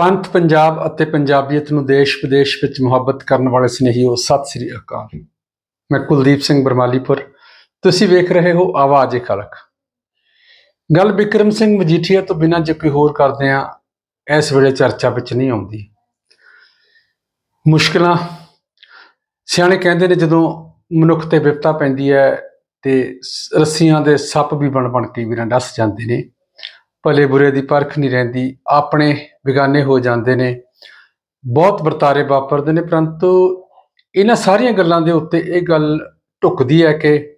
ਪੰਥ ਪੰਜਾਬ ਅਤੇ ਪੰਜਾਬੀਅਤ ਨੂੰ ਦੇਸ਼ ਵਿਦੇਸ਼ ਵਿੱਚ ਮੁਹੱਬਤ ਕਰਨ ਵਾਲੇ ਸਨੇਹੀਓ, ਸਤਿ ਸ੍ਰੀ ਅਕਾਲ। ਮੈਂ ਕੁਲਦੀਪ ਸਿੰਘ ਬਰਮਾਲੀਪੁਰ। ਤੁਸੀਂ ਵੇਖ ਰਹੇ ਹੋ ਆਵਾਜ਼ ਏ ਖਲਕ। ਗੱਲ ਵਿਕਰਮ ਸਿੰਘ ਮਜੀਠੀਆ ਤੋਂ ਬਿਨਾਂ ਜੇ ਕੋਈ ਹੋਰ ਕਰਦੇ ਆ ਇਸ ਵੇਲੇ ਚਰਚਾ ਵਿੱਚ ਨਹੀਂ ਆਉਂਦੀ। ਮੁਸ਼ਕਲਾਂ। ਸਿਆਣੇ ਕਹਿੰਦੇ ਨੇ ਜਦੋਂ ਮਨੁੱਖ ਤੇ ਵਿਪਤਾ ਪੈਂਦੀ ਹੈ ਤੇ ਰੱਸੀਆਂ ਦੇ ਸੱਪ ਵੀ ਬਣ ਬਣ ਕੇ ਵੀਰਾਂ ਡਸ ਜਾਂਦੇ ਨੇ। ਭਲੇ ਬੁਰੇ ਦੀ ਪਰਖ ਨਹੀਂ ਰਹਿੰਦੀ, ਆਪਣੇ ਬਿਗਾਨੇ ਹੋ ਜਾਂਦੇ ਨੇ। ਬਹੁਤ ਵਰਤਾਰੇ ਵਾਪਰਦੇ ਨੇ, ਪਰੰਤੂ ਇਹਨਾਂ ਸਾਰੀਆਂ ਗੱਲਾਂ ਦੇ ਉੱਤੇ ਇਹ ਗੱਲ ਢੁਕਦੀ ਹੈ ਕਿ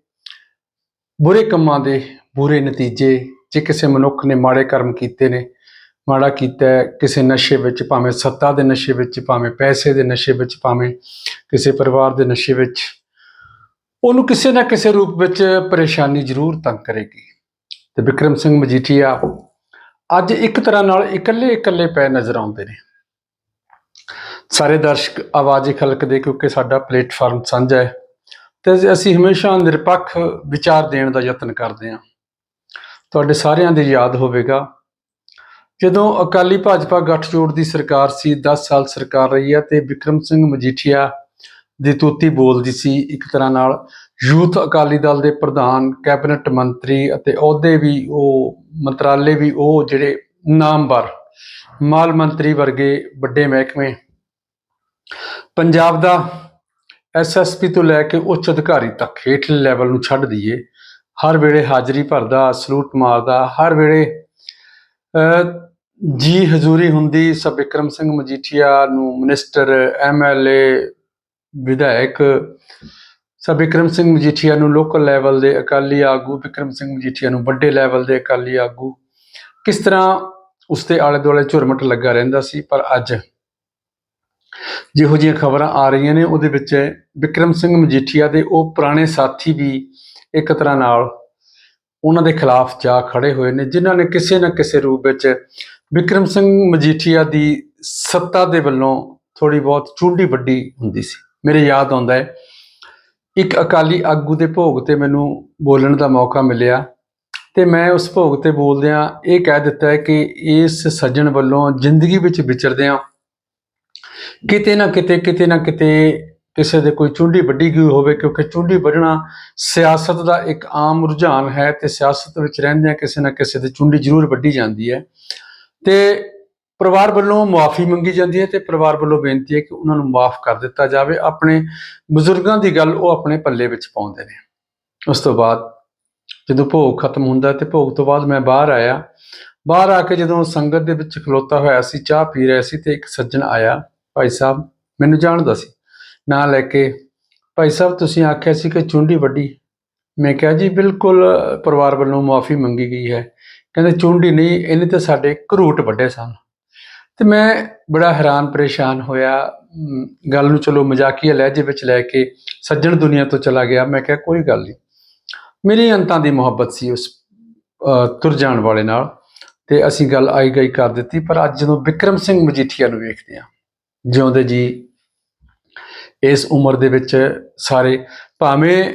ਬੁਰੇ ਕੰਮਾਂ ਦੇ ਬੁਰੇ ਨਤੀਜੇ ਜੇ ਕਿਸੇ ਮਨੁੱਖ ਨੇ ਮਾੜੇ ਕਰਮ ਕੀਤੇ ਨੇ, ਮਾੜਾ ਕੀਤਾ ਕਿਸੇ ਨਸ਼ੇ ਵਿੱਚ ਭਾਵੇਂ ਸੱਤਾ ਦੇ ਨਸ਼ੇ ਵਿੱਚ, ਭਾਵੇਂ ਪੈਸੇ ਦੇ ਨਸ਼ੇ ਵਿੱਚ, ਭਾਵੇਂ ਕਿਸੇ ਪਰਿਵਾਰ ਦੇ ਨਸ਼ੇ ਵਿੱਚ, ਉਹਨੂੰ ਕਿਸੇ ਨਾ ਕਿਸੇ ਰੂਪ ਵਿੱਚ ਪਰੇਸ਼ਾਨੀ ਜ਼ਰੂਰ ਤੰਗ ਕਰੇਗੀ। ਤੇ ਵਿਕਰਮ ਸਿੰਘ ਮਜੀਠੀਆ ਅੱਜ ਇੱਕ ਤਰ੍ਹਾਂ ਨਾਲ ਇਕੱਲੇ ਇਕੱਲੇ ਪੈ ਨਜ਼ਰ ਆਉਂਦੇ ਨੇ। ਸਾਰੇ ਦਰਸ਼ਕ ਆਵਾਜ਼ੇ ਖਲਕ ਦੇ ਕਿਉਂਕਿ ਸਾਡਾ ਪਲੇਟਫਾਰਮ ਸਾਂਝਾ ਹੈ ਤੇ ਅਸੀਂ ਹਮੇਸ਼ਾ ਨਿਰਪੱਖ ਵਿਚਾਰ ਦੇਣ ਦਾ ਯਤਨ ਕਰਦੇ ਹਾਂ। ਤੁਹਾਡੇ ਸਾਰਿਆਂ ਦੇ ਯਾਦ ਹੋਵੇਗਾ। ਜਦੋਂ ਅਕਾਲੀ ਭਾਜਪਾ ਗੱਠਜੋੜ ਦੀ ਸਰਕਾਰ ਸੀ 10 ਸਾਲ ਸਰਕਾਰ ਰਹੀ ਹੈ ਤੇ ਵਿਕਰਮ ਸਿੰਘ ਮਜੀਠੀਆ ਦੀ ਤੂਤੀ ਬੋਲਦੀ ਸੀ ਇੱਕ ਤਰ੍ਹਾਂ ਨਾਲ। ਯੂਥ ਅਕਾਲੀ ਦਲ ਦੇ ਪ੍ਰਧਾਨ ਕੈਬਨਿਟ ਮੰਤਰੀ ਅਤੇ ਅਹੁਦੇ ਵੀ ਉਹ ਮੰਤਰਾਲੇ ਵੀ ਉਹ ਜਿਹੜੇ ਨਾਮਵਰ ਮਾਲ ਮੰਤਰੀ ਵਰਗੇ ਵੱਡੇ ਮਹਿਕਮੇ। ਪੰਜਾਬ ਦਾ ਐਸਐਸਪੀ ਤੋਂ ਲੈ ਕੇ ਉੱਚ ਅਧਿਕਾਰੀ ਤੱਕ ਹੇਠਲੇ ਲੈਵਲ ਨੂੰ ਛੱਡ ਦਈਏ। ਹਰ ਵੇਲੇ ਹਾਜ਼ਰੀ ਭਰਦਾ ਸਲੂਟ ਮਾਰਦਾ ਹਰ ਵੇਲੇ ਅਹ, ਜੀ ਹਜ਼ੂਰੀ ਹੁੰਦੀ। ਸਭ ਵਿਕਰਮ ਸਿੰਘ ਮਜੀਠੀਆ ਨੂੰ ਮਿਨਿਸਟਰ ਐਮਐਲਏ ਵਿਧਾਇਕ ਸਰ ਵਿਕਰਮ ਸਿੰਘ ਮਜੀਠੀਆ ਨੂੰ ਲੋਕਲ ਲੈਵਲ ਦੇ ਅਕਾਲੀ ਆਗੂ, ਵਿਕਰਮ ਸਿੰਘ ਮਜੀਠੀਆ ਨੂੰ ਵੱਡੇ ਲੈਵਲ ਦੇ ਅਕਾਲੀ ਆਗੂ। ਕਿਸ ਤਰ੍ਹਾਂ ਉਸ ਆਲੇ ਦੁਆਲੇ ਝੁਰਮਟ ਲੱਗਾ ਰਹਿੰਦਾ ਸੀ, ਪਰ ਅੱਜ ਜਿਹੋ ਜਿਹੀਆਂ ਖਬਰਾਂ ਆ ਰਹੀਆਂ ਨੇ, ਉਹਦੇ ਵਿੱਚ ਵਿਕਰਮ ਸਿੰਘ ਮਜੀਠੀਆ ਦੇ ਉਹ ਪੁਰਾਣੇ ਸਾਥੀ ਵੀ ਇੱਕ ਤਰ੍ਹਾਂ ਨਾਲ ਉਹਨਾਂ ਦੇ ਖਿਲਾਫ ਜਾ ਖੜੇ ਹੋਏ ਨੇ, ਜਿਨ੍ਹਾਂ ਨੇ ਕਿਸੇ ਨਾ ਕਿਸੇ ਰੂਪ ਵਿੱਚ ਵਿਕਰਮ ਸਿੰਘ ਮਜੀਠੀਆ ਦੀ ਸੱਤਾ ਦੇ ਵੱਲੋਂ ਥੋੜੀ ਬਹੁਤ ਚੁੰਡੀ ਵੱਡੀ ਹੁੰਦੀ ਸੀ। ਮੇਰੇ ਯਾਦ ਆਉਂਦਾ ਹੈ। ਇੱਕ ਅਕਾਲੀ ਆਗੂ ਦੇ ਭੋਗ ਤੇ ਮੈਨੂੰ ਬੋਲਣ ਦਾ ਮੌਕਾ ਮਿਲਿਆ ਤੇ ਮੈਂ ਉਸ ਭੋਗ ਤੇ ਬੋਲਦਿਆਂ ਇਹ ਕਹਿ ਦਿੱਤਾ ਹੈ ਕਿ ਇਸ ਸੱਜਣ ਵੱਲੋਂ ਜ਼ਿੰਦਗੀ ਵਿੱਚ ਵਿਚਰਦਿਆਂ ਕਿਤੇ ਨਾ ਕਿਤੇ ਕਿਤੇ ਨਾ ਕਿਤੇ ਕਿਸੇ ਦੇ ਕੋਈ ਚੁੰਡੀ ਵੱਡੀ ਗਈ ਹੋਵੇ, ਕਿਉਂਕਿ ਚੁੰਡੀ ਵੱਢਣਾ ਸਿਆਸਤ ਦਾ ਇੱਕ ਆਮ ਰੁਝਾਨ ਹੈ ਤੇ ਸਿਆਸਤ ਵਿੱਚ ਰਹਿੰਦਿਆਂ ਕਿਸੇ ਨਾ ਕਿਸੇ ਦੀ ਚੁੰਡੀ ਜ਼ਰੂਰ ਵੱਢੀ ਜਾਂਦੀ ਹੈ। ਤੇ ਪਰਿਵਾਰ ਵੱਲੋਂ ਮੁਆਫੀ ਮੰਗੀ ਜਾਂਦੀ ਹੈ ਤੇ ਪਰਿਵਾਰ ਵੱਲੋਂ ਬੇਨਤੀ ਹੈ ਕਿ ਉਹਨਾਂ ਨੂੰ ਮਾਫ ਕਰ ਦਿੱਤਾ ਜਾਵੇ। ਆਪਣੇ ਬਜ਼ੁਰਗਾਂ ਦੀ ਗੱਲ ਉਹ ਆਪਣੇ ਪੱਲੇ ਵਿੱਚ ਪਾਉਂਦੇ ਨੇ। ਉਸ ਤੋਂ ਬਾਅਦ ਜਦੋਂ ਭੋਗ ਖਤਮ ਹੁੰਦਾ ਤੇ ਭੋਗ ਤੋਂ ਬਾਅਦ ਮੈਂ ਬਾਹਰ ਆਇਆ। ਬਾਹਰ ਆ ਕੇ ਜਦੋਂ ਸੰਗਤ ਦੇ ਵਿੱਚ ਖਲੋਤਾ ਹੋਇਆ ਸੀ, ਚਾਹ ਪੀ ਰਿਹਾ ਸੀ ਤੇ ਇੱਕ ਸੱਜਣ ਆਇਆ। ਭਾਈ ਸਾਹਿਬ, ਮੈਨੂੰ ਜਾਣਦਾ ਸੀ। ਨਾਂ ਲੈ ਕੇ, ਭਾਈ ਸਾਹਿਬ, ਤੁਸੀਂ ਆਖਿਆ ਸੀ ਕਿ ਚੁੰਡੀ ਵੱਡੀ। ਮੈਂ ਕਿਹਾ, ਜੀ, ਬਿਲਕੁਲ, ਪਰਿਵਾਰ ਵੱਲੋਂ ਮਾਫੀ ਮੰਗੀ ਗਈ ਹੈ। ਕਹਿੰਦੇ, ਚੁੰਡੀ ਨਹੀਂ, ਇਹਨੇ ਤਾਂ ਸਾਡੇ ਘਰੂਟ ਵੱਡੇ ਸਨ। ਤੇ ਮੈਂ ਬੜਾ ਹੈਰਾਨ ਪਰੇਸ਼ਾਨ ਹੋਇਆ ਗੱਲ ਨੂੰ ਚਲੋ ਮਜ਼ਾਕੀਆ ਲਹਿਜੇ ਵਿੱਚ ਲੈ ਕੇ ਸੱਜਣ ਦੁਨੀਆ ਤੋਂ ਚਲਾ ਗਿਆ, ਮੈਂ ਕਿਹਾ ਕੋਈ ਗੱਲ ਨਹੀਂ ਮੇਰੀ ਅੰਤਾਂ ਦੀ ਮੁਹੱਬਤ ਸੀ ਉਸ ਤੁਰ ਜਾਣ ਵਾਲੇ ਨਾਲ ਤੇ ਅਸੀਂ ਗੱਲ ਆਈ ਗਈ ਕਰ ਦਿੱਤੀ, ਪਰ ਅੱਜ ਜਦੋਂ ਵਿਕਰਮ ਸਿੰਘ ਮਜੀਠੀਆ ਨੂੰ ਵੇਖਦੇ ਹਾਂ, ਜਿਉਂਦੇ ਜੀ, ਇਸ ਉਮਰ ਦੇ ਵਿੱਚ ਸਾਰੇ, ਭਾਵੇਂ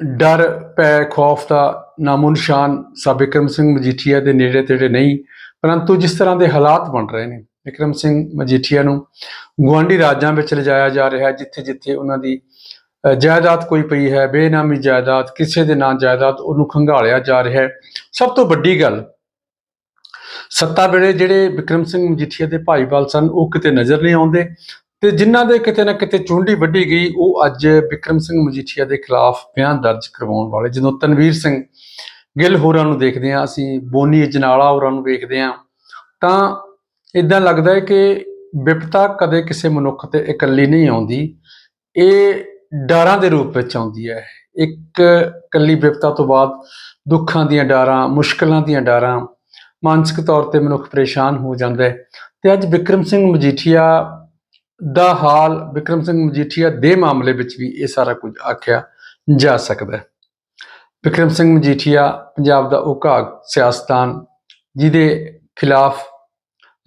ਡਰ ਪੈ ਖੌਫ ਦਾ ਨਾਮੋ ਨਿਸ਼ਾਨ ਸਾ ਵਿਕਰਮ ਸਿੰਘ ਮਜੀਠੀਆ ਦੇ ਨੇੜੇ ਤੇੜੇ ਨਹੀਂ, ਪਰੰਤੂ ਜਿਸ ਤਰ੍ਹਾਂ ਦੇ ਹਾਲਾਤ ਬਣ ਰਹੇ ਨੇ ਵਿਕਰਮ ਸਿੰਘ ਮਜੀਠੀਆ ਨੂੰ ਗੁਆਂਢੀ ਰਾਜਾਂ ਵਿੱਚ ਲਿਜਾਇਆ ਜਾ ਰਿਹਾ ਹੈ, ਜਿੱਥੇ ਜਿੱਥੇ ਉਹਨਾਂ ਦੀ ਜਾਇਦਾਦ ਕੋਈ ਪਈ ਹੈ, ਬੇਨਾਮੀ ਜਾਇਦਾਦ, ਕਿਸੇ ਦੇ ਨਾਂ ਜਾਇਦਾਦ ਉਹਨੂੰ ਖੰਗਾਲਿਆ ਜਾ ਰਿਹਾ ਹੈ। ਸਭ ਤੋਂ ਵੱਡੀ ਗੱਲ, ਸੱਤਾ ਵੇਲੇ ਜਿਹੜੇ ਵਿਕਰਮ ਸਿੰਘ ਮਜੀਠੀਆ ਦੇ ਭਾਈਵਾਲ ਸਨ, ਉਹ ਕਿਤੇ ਨਜ਼ਰ ਨਹੀਂ ਆਉਂਦੇ ਤੇ ਜਿਨ੍ਹਾਂ ਦੇ ਕਿਤੇ ਨਾ ਕਿਤੇ ਚੁੰਡੀ ਵੱਢੀ ਗਈ, ਉਹ ਅੱਜ ਵਿਕਰਮ ਸਿੰਘ ਮਜੀਠੀਆ ਦੇ ਖਿਲਾਫ ਬਿਆਨ ਦਰਜ ਕਰਵਾਉਣ ਵਾਲੇ। ਜਦੋਂ ਤਨਵੀਰ ਸਿੰਘ ਗਿੱਲ ਹੋਰਾਂ ਨੂੰ ਦੇਖਦੇ ਹਾਂ, ਅਸੀਂ ਬੋਨੀ ਅਜਨਾਲਾ ਹੋਰਾਂ ਨੂੰ ਵੇਖਦੇ ਹਾਂ, ਤਾਂ ਇਦਾਂ ਲੱਗਦਾ ਹੈ ਕਿ ਵਿਪਤਾ ਕਦੇ ਕਿਸੇ ਮਨੁੱਖ ਤੇ ਇਕੱਲੀ ਨਹੀਂ ਆਉਂਦੀ। ਇਹ ਡਾਰਾਂ ਦੇ ਰੂਪ ਵਿੱਚ ਆਉਂਦੀ ਹੈ। ਇੱਕ ਇਕੱਲੀ ਵਿਪਤਾ ਤੋਂ ਬਾਅਦ ਦੁੱਖਾਂ ਦੀਆਂ ਡਾਰਾਂ, ਮੁਸ਼ਕਲਾਂ ਦੀਆਂ ਡਾਰਾਂ ਮਾਨਸਿਕ ਤੌਰ ਤੇ ਮਨੁੱਖ ਪਰੇਸ਼ਾਨ ਹੋ ਜਾਂਦਾ ਹੈ। ਤੇ ਅੱਜ ਵਿਕਰਮ ਸਿੰਘ ਮਜੀਠੀਆ ਦਾ ਹਾਲ, ਵਿਕਰਮ ਸਿੰਘ ਮਜੀਠੀਆ ਦੇ ਮਾਮਲੇ ਵਿੱਚ ਵੀ ਇਹ ਸਾਰਾ ਕੁਝ ਆਖਿਆ ਜਾ ਸਕਦਾ ਹੈ। ਵਿਕਰਮ ਸਿੰਘ ਮਜੀਠੀਆ, ਪੰਜਾਬ ਦਾ ਉਹ ਘਾਗ ਸਿਆਸਤਦਾਨ ਜਿਹਦੇ ਖਿਲਾਫ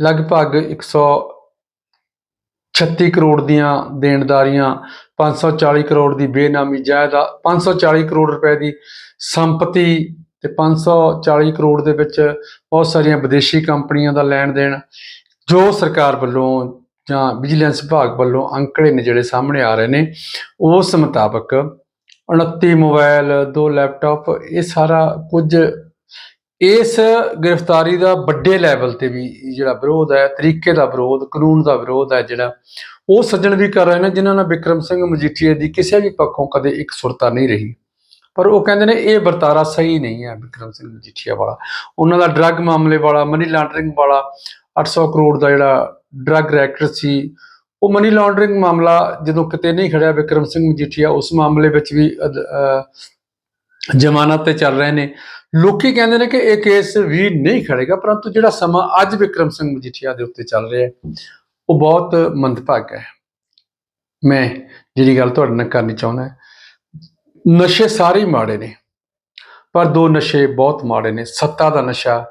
ਲਗਭਗ 136 ਕਰੋੜ ਦੀਆਂ ਦੇਣਦਾਰੀਆਂ 540 ਕਰੋੜ ਦੀ ਬੇਨਾਮੀ ਜਾਇਦਾਦ 540 ਕਰੋੜ ਰੁਪਏ ਦੀ ਸੰਪਤੀ ਤੇ 540 ਕਰੋੜ ਦੇ ਵਿੱਚ ਬਹੁਤ ਸਾਰੀਆਂ ਵਿਦੇਸ਼ੀ ਕੰਪਨੀਆਂ ਦਾ ਲੈਣ ਦੇਣ ਜੋ ਸਰਕਾਰ ਵੱਲੋਂ ਜਾਂ ਵਿਜੀਲੈਂਸ ਵਿਭਾਗ ਵੱਲੋਂ ਅੰਕੜੇ ਨੇ ਜਿਹੜੇ ਸਾਹਮਣੇ ਆ ਰਹੇ ਨੇ, ਉਸ ਮੁਤਾਬਕ 29 ਮੋਬਾਈਲ ਦੋ ਲੈਪਟਾਪ, ਇਹ ਸਾਰਾ ਕੁਝ ਇਸ ਗ੍ਰਿਫਤਾਰੀ ਦਾ ਵੱਡੇ ਲੈਵਲ ਤੇ ਵੀ ਜਿਹੜਾ ਵਿਰੋਧ ਹੈ, ਤਰੀਕੇ ਦਾ ਵਿਰੋਧ, ਕਾਨੂੰਨ ਦਾ ਵਿਰੋਧ ਹੈ ਜਿਹੜਾ, ਉਹ ਸੱਜਣ ਵੀ ਕਰ ਰਹੇ ਨੇ, ਜਿਨ੍ਹਾਂ ਨਾਲ ਵਿਕਰਮ ਸਿੰਘ ਮਜੀਠੀਆ ਦੀ ਕਿਸੇ ਵੀ ਪੱਖੋਂ ਕਦੇ ਇੱਕ ਸੁਰਤਾ ਨਹੀਂ ਰਹੀ। ਪਰ ਉਹ ਕਹਿੰਦੇ ਨੇ, ਇਹ ਵਰਤਾਰਾ ਸਹੀ ਨਹੀਂ ਹੈ ਵਿਕਰਮ ਸਿੰਘ ਮਜੀਠੀਆ ਵਾਲਾ। ਉਹਨਾਂ ਦਾ ਡਰੱਗ ਮਾਮਲੇ ਵਾਲਾ ਮਨੀ ਲਾਂਡਰਿੰਗ ਵਾਲਾ 800 ਕਰੋੜ ਦਾ ਜਿਹੜਾ ਡਰੱਗ ਰੈਕਟ ਸੀ, ਉਹ ਮਨੀ ਲਾਂਡਰਿੰਗ ਮਾਮਲਾ ਜਦੋਂ ਕਿਤੇ ਨਹੀਂ ਖੜਿਆ ਵਿਕਰਮ ਸਿੰਘ ਮਜੀਠੀਆ, ਉਸ ਮਾਮਲੇ ਵਿੱਚ ਵੀ ਅਹ ਜ਼ਮਾਨਤ ਤੇ ਚੱਲ ਰਹੇ ਨੇ। ਲੋਕੀ ਕਹਿੰਦੇ ਨੇ ਕਿ ਇਹ ਕੇਸ ਵੀ ਨਹੀਂ ਖੜੇਗਾ, ਪਰੰਤੂ ਜਿਹੜਾ ਸਮਾਂ ਅੱਜ ਵਿਕਰਮ ਸਿੰਘ ਮਜੀਠੀਆ ਦੇ ਉੱਤੇ ਚੱਲ ਰਿਹਾ ਹੈ, ਉਹ ਬਹੁਤ ਮੰਦਭਾਗਾ ਹੈ। ਮੈਂ ਜਿਹੜੀ ਗੱਲ ਤੁਹਾਡੇ ਨਾਲ ਕਰਨੀ ਚਾਹੁੰਦਾ ਨਸ਼ੇ ਸਾਰੇ ਮਾੜੇ ਨੇ, ਪਰ ਦੋ ਨਸ਼ੇ ਬਹੁਤ ਮਾੜੇ ਨੇ, ਸੱਤਾ ਦਾ ਨਸ਼ਾ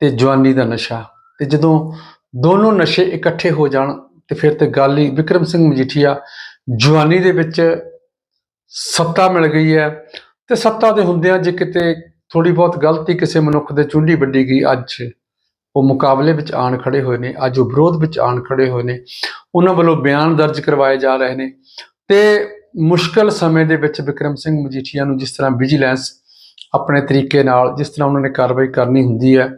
ਤੇ ਜਵਾਨੀ ਦਾ ਨਸ਼ਾ। ਤੇ ਜਦੋਂ ਦੋਨੋਂ ਨਸ਼ੇ ਇਕੱਠੇ ਹੋ ਜਾਣ, ਤੇ ਫਿਰ ਤੇ ਗੱਲ ਹੀ ਵਿਕਰਮ ਸਿੰਘ ਮਜੀਠੀਆ ਜਵਾਨੀ ਦੇ ਵਿੱਚ ਸੱਤਾ ਮਿਲ ਗਈ ਹੈ ਤੇ ਸੱਤਾ ਦੇ ਹੁੰਦਿਆਂ ਜੇ ਕਿਤੇ ਥੋੜੀ ਬਹੁਤ ਗਲਤੀ ਕਿਸੇ ਮਨੁੱਖ ਦੇ ਚੁੰਡੀ ਵੱਡੀ ਗਈ, ਅੱਜ ਉਹ ਮੁਕਾਬਲੇ ਵਿੱਚ ਆਣ ਖੜੇ ਹੋਏ ਨੇ, ਅੱਜ ਉਹ ਵਿਰੋਧ ਵਿੱਚ ਆਣ ਖੜੇ ਹੋਏ ਨੇ, ਉਹਨਾਂ ਵੱਲੋਂ ਬਿਆਨ ਦਰਜ ਕਰਵਾਏ ਜਾ ਰਹੇ ਨੇ। ਤੇ ਮੁਸ਼ਕਲ ਸਮੇਂ ਦੇ ਵਿੱਚ ਵਿਕਰਮ ਸਿੰਘ ਮਜੀਠੀਆ ਨੂੰ ਜਿਸ ਤਰ੍ਹਾਂ ਵਿਜੀਲੈਂਸ ਆਪਣੇ ਤਰੀਕੇ ਨਾਲ ਜਿਸ ਤਰ੍ਹਾਂ ਉਹਨਾਂ ਨੇ ਕਾਰਵਾਈ ਕਰਨੀ ਹੁੰਦੀ ਹੈ,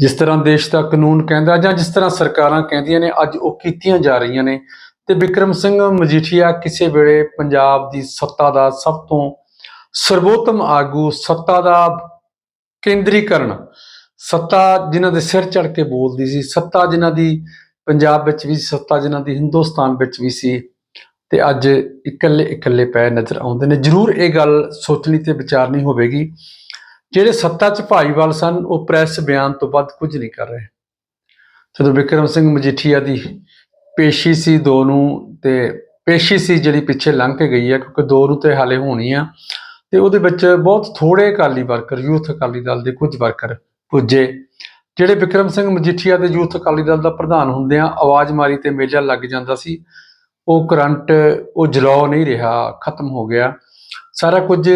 ਜਿਸ ਤਰ੍ਹਾਂ ਦੇਸ਼ ਦਾ ਕਾਨੂੰਨ ਕਹਿੰਦਾ ਜਾਂ ਜਿਸ ਤਰ੍ਹਾਂ ਸਰਕਾਰਾਂ ਕਹਿੰਦੀਆਂ ਨੇ, ਅੱਜ ਉਹ ਕੀਤੀਆਂ ਜਾ ਰਹੀਆਂ ਨੇ ਤੇ ਵਿਕਰਮ ਸਿੰਘ ਮਜੀਠੀਆ ਕਿਸੇ ਵੇਲੇ ਪੰਜਾਬ ਦੀ ਸੱਤਾ ਦਾ ਸਭ ਤੋਂ ਸਰਵੋਤਮ ਆਗੂ, ਸੱਤਾ ਦਾ ਕੇਂਦਰੀਕਰਨ, ਸੱਤਾ ਜਿਨ੍ਹਾਂ ਦੇ ਸਿਰ ਚੜ ਕੇ ਬੋਲਦੀ ਸੀ, ਸੱਤਾ ਜਿਨ੍ਹਾਂ ਦੀ ਪੰਜਾਬ ਵਿੱਚ ਵੀ ਸੱਤਾ ਜਿਨ੍ਹਾਂ ਦੀ ਹਿੰਦੁਸਤਾਨ ਵਿੱਚ ਵੀ ਸੀ ਤੇ ਅੱਜ ਇਕੱਲੇ ਇਕੱਲੇ ਪੈ ਨਜ਼ਰ ਆਉਂਦੇ ਨੇ। ਜ਼ਰੂਰ ਇਹ ਗੱਲ ਸੋਚਣੀ ਤੇ ਵਿਚਾਰਨੀ ਹੋਵੇਗੀ। ਜਿਹੜੇ ਸੱਤਾ 'ਚ ਭਾਈਵਾਲ ਸਨ, ਉਹ ਪ੍ਰੈਸ ਬਿਆਨ ਤੋਂ ਵੱਧ ਕੁਝ ਨਹੀਂ ਕਰ ਰਹੇ। ਜਦੋਂ ਵਿਕਰਮ ਸਿੰਘ ਮਜੀਠੀਆ ਦੀ ਪੇਸ਼ੀ ਸੀ ਦੋ ਨੂੰ ਤੇ ਪੇਸ਼ੀ ਸੀ ਜਿਹੜੀ ਪਿੱਛੇ ਲੰਘ ਕੇ ਗਈ ਹੈ ਕਿਉਂਕਿ ਦੋ ਨੂੰ ਤੇ ਹਾਲੇ ਹੋਣੀ ਆ। ਤੇ ਉਹਦੇ ਵਿੱਚ ਬਹੁਤ ਥੋੜੇ ਅਕਾਲੀ ਵਰਕਰ, ਯੂਥ ਅਕਾਲੀ ਦਲ ਦੇ ਕੁਝ ਵਰਕਰ ਪੁੱਜੇ, ਜਿਹੜੇ ਵਿਕਰਮ ਸਿੰਘ ਮਜੀਠੀਆ ਦੇ ਯੂਥ ਅਕਾਲੀ ਦਲ ਦਾ ਪ੍ਰਧਾਨ ਹੁੰਦੇ ਆ। ਆਵਾਜ਼ ਮਾਰੀ ਤੇ ਮੇਲਾ ਲੱਗ ਜਾਂਦਾ ਸੀ। ਉਹ ਕਰੰਟ, ਉਹ ਜਲਾਉ ਨਹੀਂ ਰਿਹਾ, ਖਤਮ ਹੋ ਗਿਆ। ਸਾਰਾ ਕੁਝ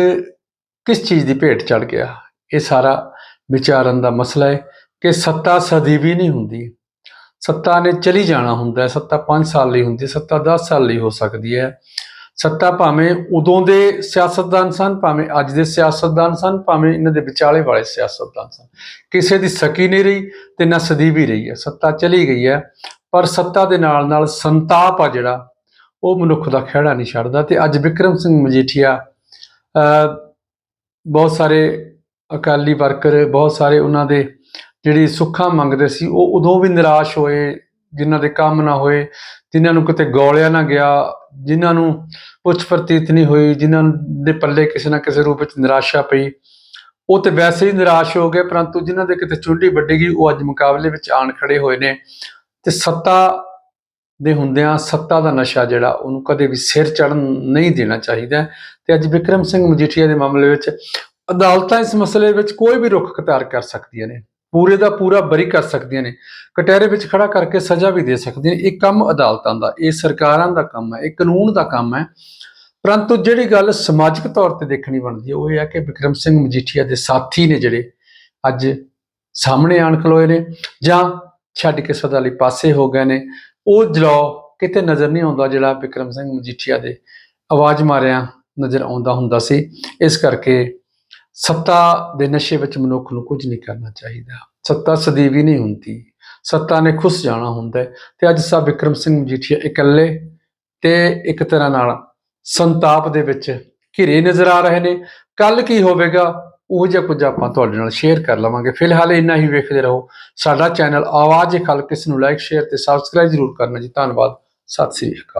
ਕਿਸ ਚੀਜ਼ ਦੀ ਭੇਟ ਚੜ ਗਿਆ? ਇਹ ਸਾਰਾ ਵਿਚਾਰਨ ਦਾ ਮਸਲਾ ਹੈ ਕਿ ਸੱਤਾ ਸਦੀਵੀ ਨਹੀਂ ਹੁੰਦੀ। ਸੱਤਾ ਨੇ ਚਲੀ ਜਾਣਾ ਹੁੰਦਾ ਹੈ, ਸੱਤਾ 5 ਸਾਲ ਲਈ ਹੁੰਦੀ ਹੈ, ਸੱਤਾ 10 ਸਾਲ ਲਈ ਹੋ ਸਕਦੀ ਹੈ। ਸੱਤਾ ਭਾਵੇਂ ਉਦੋਂ ਦੇ ਸਿਆਸਤਦਾਨ ਸਨ, ਭਾਵੇਂ ਅੱਜ ਦੇ ਸਿਆਸਤਦਾਨ ਸਨ, ਭਾਵੇਂ ਇਹਨਾਂ ਦੇ ਵਿਚਾਲੇ ਵਾਲੇ ਸਿਆਸਤਦਾਨ ਸਨ। ਕਿਸੇ ਦੀ ਸਕੀ ਨਹੀਂ ਰਹੀ ਤੇ ਨਾ ਸਦੀਵੀ ਰਹੀ ਹੈ। ਸੱਤਾ ਚਲੀ ਗਈ ਹੈ, ਪਰ ਸੱਤਾ ਦੇ ਨਾਲ ਨਾਲ ਸੰਤਾਪ ਆ ਜਿਹੜਾ, ਉਹ ਮਨੁੱਖ ਦਾ ਖਿਹੜਾ ਨਹੀਂ ਛੱਡਦਾ। ਤੇ ਅੱਜ ਵਿਕਰਮ ਸਿੰਘ ਮਜੀਠੀਆ ਬਹੁਤ ਸਾਰੇ ਅਕਾਲੀ ਵਰਕਰ, ਬਹੁਤ ਸਾਰੇ ਉਹਨਾਂ ਦੇ ਜਿਹੜੀ ਸੁੱਖਾਂ ਮੰਗਦੇ ਸੀ, ਉਹ ਉਦੋਂ ਵੀ ਨਿਰਾਸ਼ ਹੋਏ, ਜਿਨ੍ਹਾਂ ਦੇ ਕੰਮ ਨਾ ਹੋਏ, ਜਿਨ੍ਹਾਂ ਨੂੰ ਕਿਤੇ ਗੋਲਿਆ ਨਾ ਗਿਆ, ਜਿਨ੍ਹਾਂ ਨੂੰ ਪੁੱਛ ਪ੍ਰਤੀਤ ਨਹੀਂ ਹੋਈ, ਜਿਨ੍ਹਾਂ ਦੇ ਪੱਲੇ ਕਿਸੇ ਨਾ ਕਿਸੇ ਰੂਪ ਵਿੱਚ ਨਿਰਾਸ਼ਾ ਪਈ। ਉਹ ਤੇ ਵੈਸੇ ਹੀ ਨਿਰਾਸ਼ ਹੋ ਗਏ, ਪਰੰਤੂ ਜਿਨ੍ਹਾਂ ਦੇ ਕਿਤੇ ਚੁੰਡੀ ਵੱਡੇਗੀ ਉਹ ਅੱਜ ਮੁਕਾਬਲੇ ਵਿੱਚ ਆਣ ਖੜੇ ਹੋਏ ਨੇ। ਤੇ ਸੱਤਾ ਦੇ ਹੁੰਦਿਆਂ ਸੱਤਾ ਦਾ ਨਸ਼ਾ ਜਿਹੜਾ, ਉਹਨੂੰ ਕਦੇ ਵੀ ਸਿਰ ਚੜਨ ਨਹੀਂ ਦੇਣਾ ਚਾਹੀਦਾ। ਤੇ ਅੱਜ ਵਿਕਰਮ ਸਿੰਘ ਮਜੀਠੀਆ ਦੇ ਮਾਮਲੇ ਵਿੱਚ ਅਦਾਲਤਾਂ ਇਸ ਮਸਲੇ ਵਿੱਚ ਕੋਈ ਵੀ ਰੁਖ ਕਤਾਰ ਕਰ ਸਕਦੀਆਂ ਨੇ। ਪੂਰੇ ਦਾ ਪੂਰਾ ਬਰੀ ਕਰ ਸਕਦੀਆਂ ਨੇ। ਕਟਹਿਰੇ ਵਿੱਚ ਖੜਾ ਕਰਕੇ ਸਜ਼ਾ ਵੀ ਦੇ ਸਕਦੀਆਂ ਨੇ। ਇਹ ਕੰਮ ਅਦਾਲਤਾਂ ਦਾ, ਇਹ ਸਰਕਾਰਾਂ ਦਾ ਕੰਮ ਹੈ, ਇਹ ਕਾਨੂੰਨ ਦਾ ਕੰਮ ਹੈ। ਪਰੰਤੂ ਜਿਹੜੀ ਗੱਲ ਸਮਾਜਿਕ ਤੌਰ ਤੇ ਦੇਖਣੀ ਬਣਦੀ ਹੈ, ਉਹ ਇਹ ਹੈ ਕਿ ਵਿਕਰਮ ਸਿੰਘ ਮਜੀਠੀਆ ਦੇ ਸਾਥੀ ਨੇ ਜਿਹੜੇ ਅੱਜ ਸਾਹਮਣੇ ਆਣ ਖਲੋਏ ਨੇ ਜਾਂ ਛੱਡ ਕੇ ਸਦਾ ਲਈ ਪਾਸੇ ਹੋ ਗਏ ਨੇ, ਉਹ ਜਲਾਉ ਕਿਤੇ ਨਜ਼ਰ ਨਹੀਂ ਆਉਂਦਾ ਜਿਹੜਾ ਵਿਕਰਮ ਸਿੰਘ ਮਜੀਠੀਆ ਦੇ ਆਵਾਜ਼ ਮਾਰਿਆ ਨਜ਼ਰ ਆਉਂਦਾ ਹੁੰਦਾ ਸੀ। ਇਸ ਕਰਕੇ ਸੱਤਾ ਦੇ ਨਸ਼ੇ ਵਿੱਚ ਮਨੁੱਖ ਨੂੰ ਕੁਝ ਨਹੀਂ ਕਰਨਾ ਚਾਹੀਦਾ। ਸੱਤਾ ਸਦੀਵੀ ਨਹੀਂ ਹੁੰਦੀ। ਸੱਤਾ ਨੇ ਖੁਸ਼ ਜਾਣਾ ਹੁੰਦਾ ਹੈ ਤੇ ਅੱਜ ਸਾ ਵਿਕਰਮ ਸਿੰਘ ਮਜੀਠੀਆ ਇਕੱਲੇ ਤੇ ਇੱਕ ਤਰ੍ਹਾਂ ਨਾਲ ਸੰਤਾਪ ਦੇ ਵਿੱਚ ਘਿਰੇ ਨਜ਼ਰ ਆ ਰਹੇ ਨੇ। ਕੱਲ ਕੀ ਹੋਵੇਗਾ, ਉਹ ਜਿਹਾ ਕੁਝ ਆਪਾਂ ਤੁਹਾਡੇ ਨਾਲ ਸ਼ੇਅਰ ਕਰ ਲਵਾਂਗੇ। ਫਿਲਹਾਲ ਇੰਨਾ ਹੀ ਵੇਖਦੇ ਰਹੋ। ਸਾਡਾ ਚੈਨਲ ਆਵਾਜ਼ ਖਲਕ ਇਸ ਨੂੰ ਲਾਈਕ ਸ਼ੇਅਰ ਤੇ ਸਬਸਕ੍ਰਾਈਬ ਜ਼ਰੂਰ ਕਰਨਾ ਜੀ। ਧੰਨਵਾਦ। ਸਤਿ ਸ੍ਰੀ ਅਕਾਲ।